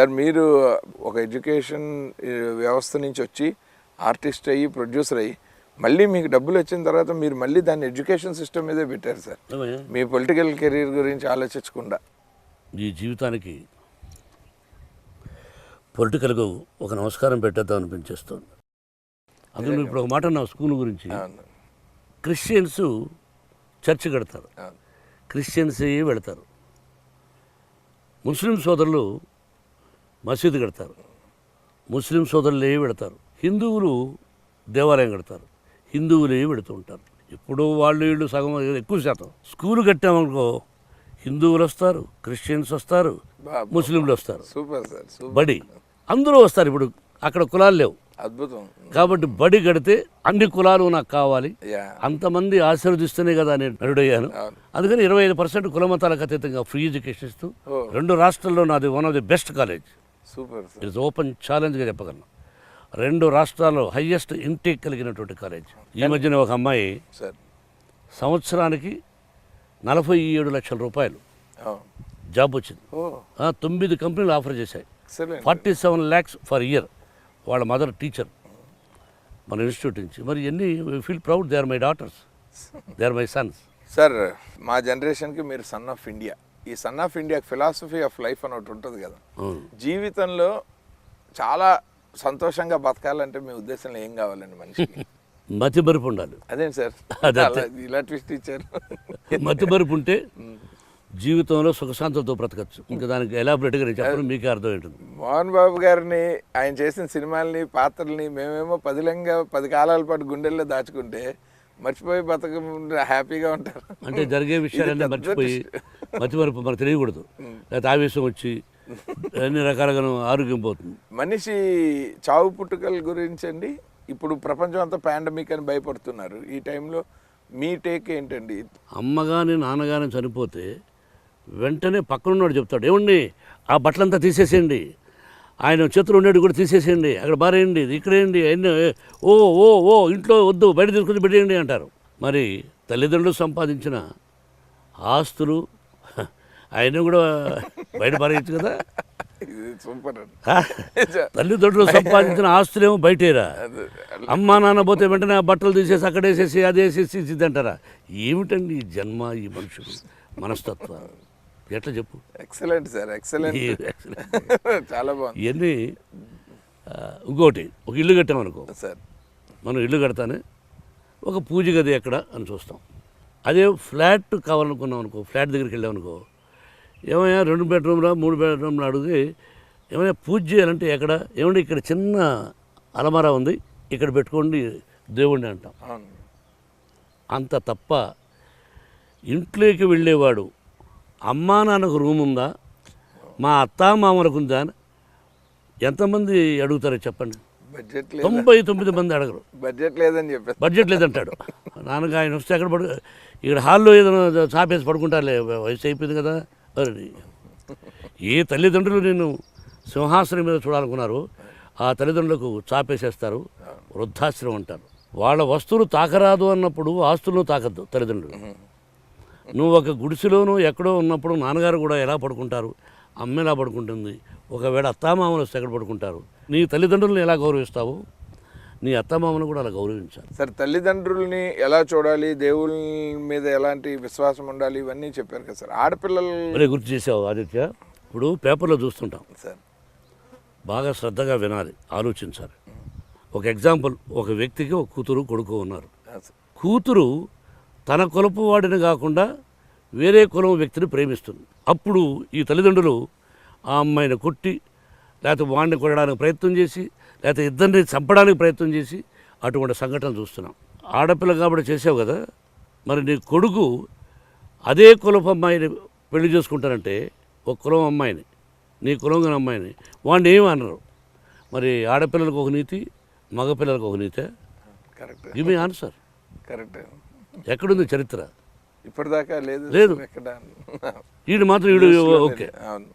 Sir మీరు ఒక education వ్యవస్థ నుంచి వచ్చి ఆర్టిస్ట్ అయ్యి ప్రొడ్యూసర్ అయ్యి మళ్ళీ మీకు డబ్బులు వచ్చిన తర్వాత మీరు మళ్ళీ దాన్ని ఎడ్యుకేషన్ సిస్టమ్ మీదే పెట్టారు సార్? మీ పొలిటికల్ కెరీర్ గురించి ఆలోచించకుండా. ఈ జీవితానికి పొలిటికల్గా ఒక నమస్కారం పెట్టేద్దాం అనిపించేస్తుంది. అందులో ఇప్పుడు ఒక మాట నా స్కూల్ గురించి. క్రిస్టియన్స్ చర్చ్ కడతారు. క్రిస్టియన్సే వెళతారు. ముస్లిం సోదరులు మసీదు కడతారు. ముస్లిం సోదరులే వెళతారు హిందువులు దేవాలయం కడతారు. హిందువులే వెళుతూ ఉంటారు? ఇప్పుడు వాళ్ళు వీళ్ళు సగం ఎక్కువ శాతం. స్కూల్ కట్టామనుకో హిందువులు వస్తారు క్రిస్టియన్స్ వస్తారు. ముస్లింలు వస్తారు. సూపర్ సార్ బడి. అందరూ వస్తారు ఇప్పుడు. అక్కడ కులాలు లేవు. అద్భుతం. కాబట్టి బడి కడితే అన్ని కులాలు నాకు కావాలి. అంతమంది ఆశీర్వదిస్తేనే కదా నేను నరుడయ్యాను అవును. అందుకని ఇరవై ఐదు పర్సెంట్ కులమతాలకు అతీతంగా ఫ్రీ ఎడ్యుకేషన్ ఇస్తూ. రెండు రాష్ట్రాల్లో నాది one of the best college. Super it's open ఛాలెంజ్గా చెప్పగలను. రెండు రాష్ట్రాల్లో హయ్యెస్ట్ ఇంటేక్ కలిగినటువంటి కాలేజ్ ఈ మధ్యన ఒక అమ్మాయి సార్. సంవత్సరానికి నలభై ఏడు లక్షల రూపాయలు జాబ్ వచ్చింది. తొమ్మిది కంపెనీలు ఆఫర్ చేశాయి. Forty seven lakhs for year వాళ్ళ మదర్ టీచర్ మన ఇన్స్టిట్యూట్ నుంచి. మరి ఎన్ని feel proud they are my daughters they are my sons sir మా జనరేషన్కి మీరు సన్ ఆఫ్ ఇండియా ఈ son of India philosophy of life అని ఒకటి ఉంటుంది కదా. జీవితంలో చాలా సంతోషంగా బతకాలంటే మీ ఉద్దేశంలో ఏం కావాలండి మనిషికి? మతి మరుపు ఉండాలి సార్? అదే. అలా ఇలా ట్విస్ట్ ఇచ్చారు. మతి మరుపు ఉంటే జీవితంలో సుఖశాంతులతో బ్రతకచ్చు. ఇంకా దానికి ఎలాబొరేట్గా చెప్పడం మీకే అర్థం ఉంటుంది మోహన్ బాబు గారిని ఆయన చేసిన సినిమాల్ని పాత్రల్ని మేమేమో పదిలంగా పది కాలాల పాటు గుండెల్లో దాచుకుంటే మర్చిపోయి బతక హ్యాపీగా ఉంటారు. అంటే జరిగే విషయాలన్నీ మర్చిపోయి మతి మరుపు మనకు తెలియకూడదు. లేకపోతే ఆవేశం వచ్చి అన్ని రకాలుగా ఆరోగ్యం పోతుంది. మనిషి చావు పుట్టుకల గురించి అండి ఇప్పుడు ప్రపంచం అంతా పాండమిక్ అని భయపడుతున్నారు. ఈ టైంలో మీ టేక్ ఏంటండి? అమ్మగాని నాన్నగాని చనిపోతే వెంటనే పక్కనున్నాడు చెప్తాడు ఏమండి ఆ బట్టలంతా తీసేసేయండి. ఆయన చేతులు ఉండేది కూడా తీసేసేయండి. అక్కడ బారేయండి ఇక్కడేయండి అన్నీ ఓ ఓ ఓ ఇంట్లో వద్దు బయట తీసుకుని పెట్టేయండి అంటారు. మరి తల్లిదండ్రులు సంపాదించిన ఆస్తులు ఆయన కూడా బయట పారేయచ్చు కదా? సూపర్? తల్లిదండ్రులు సంపాదించిన ఆస్తులేమో బయటేరా. అమ్మా నాన్న పోతే వెంటనే ఆ బట్టలు తీసేసి అక్కడ వేసేసి అది వేసేసి ఇది అంటారా ఏమిటండి ఈ జన్మ ఈ మనుషులు? మనస్తత్వం ఎట్లా చెప్పు? Excellent sir excellent. చాలా బాగుంది. ఇవన్నీ ఇంకోటి ఒక ఇల్లు కట్టామనుకో. సార్. మనం ఇల్లు కడతానే ఒక పూజ గది ఎక్కడ అని చూస్తాం. అదే ఫ్లాట్ కావాలనుకున్నాం అనుకో ఫ్లాట్ దగ్గరికి వెళ్ళామనుకో ఏమయ్యా రెండు బెడ్రూమ్లా మూడు బెడ్రూమ్లు అడిగి ఏమయ్యా పూజ చేయాలంటే ఎక్కడ? ఏమంటే ఇక్కడ చిన్న అలమారా ఉంది ఇక్కడ పెట్టుకోండి దేవుణ్ణి అంటాం. అంత తప్ప ఇంట్లోకి వెళ్ళేవాడు అమ్మా నాన్నకు రూమ్ ఉందా? మా అత్తా మామలకు ఉందా? ఎంతమంది అడుగుతారో చెప్పండి. బడ్జెట్ తొంభై తొమ్మిది మంది అడగరు. బడ్జెట్ లేదని చెప్పేసి. బడ్జెట్ లేదంటాడు. నాన్నగా ఆయన వస్తే ఎక్కడ పడు ఇక్కడ హాల్లో ఏదైనా చాపేసి పడుకుంటారులే వయసు అయిపోయింది కదా. అని ఏ తల్లిదండ్రులు నేను సింహాసనం మీద చూడాలనుకున్నారో ఆ తల్లిదండ్రులకు చాపేసేస్తారు వృద్ధాశ్రమం అంటారు. వాళ్ళ వస్తువులు తాకరాదు అన్నప్పుడు ఆస్తులను తాకద్దు తల్లిదండ్రులు. నువ్వు ఒక గుడిసెలోనూ ఎక్కడో ఉన్నప్పుడు నాన్నగారు కూడా ఎలా పడుకుంటారు? అమ్మ ఎలా పడుకుంటుంది? ఒకవేళ అత్తామామలు వస్తే ఎక్కడ పడుకుంటారు? నీ తల్లిదండ్రులను ఎలా గౌరవిస్తావు? నీ అత్తామామను కూడా అలా గౌరవించాలి. సార్ తల్లిదండ్రుల్ని ఎలా చూడాలి? దేవుళ్ళ మీద ఎలాంటి విశ్వాసం ఉండాలి? ఇవన్నీ చెప్పారు కదా సార్. ఆడపిల్లలు మరే గుర్తు చేసావు ఆదిత్య. ఇప్పుడు పేపర్లో చూస్తుంటాం. సార్. బాగా శ్రద్ధగా వినాలి. ఆలోచించాలి. ఒక ఎగ్జాంపుల్ ఒక వ్యక్తికి ఒక కూతురు కొడుకు ఉన్నారు. కూతురు తన కులపు వాడిని కాకుండా వేరే కులం వ్యక్తిని ప్రేమిస్తుంది. అప్పుడు ఈ తల్లిదండ్రులు ఆ అమ్మాయిని కొట్టి లేకపోతే వాడిని కొట్టడానికి ప్రయత్నం చేసి లేకపోతే ఇద్దరిని చంపడానికి ప్రయత్నం చేసి అటువంటి సంఘటనలు చూస్తున్నాం. ఆడపిల్ల కాబట్టి చేసావు కదా మరి నీ కొడుకు అదే కులపు అమ్మాయిని పెళ్ళి చేసుకుంటానంటే ఒక కులం అమ్మాయిని నీ కులం గల అమ్మాయిని వాడిని ఏమి అనరు. మరి ఆడపిల్లలకు ఒక నీతి మగపిల్లలకు ఒక నీతే? Correct. Give me answer. Correct. ఎక్కడుంది చరిత్ర? ఇప్పటిదాకా లేదు. లేదు. వీడు మాత్రం వీడు ఓకే. అవును.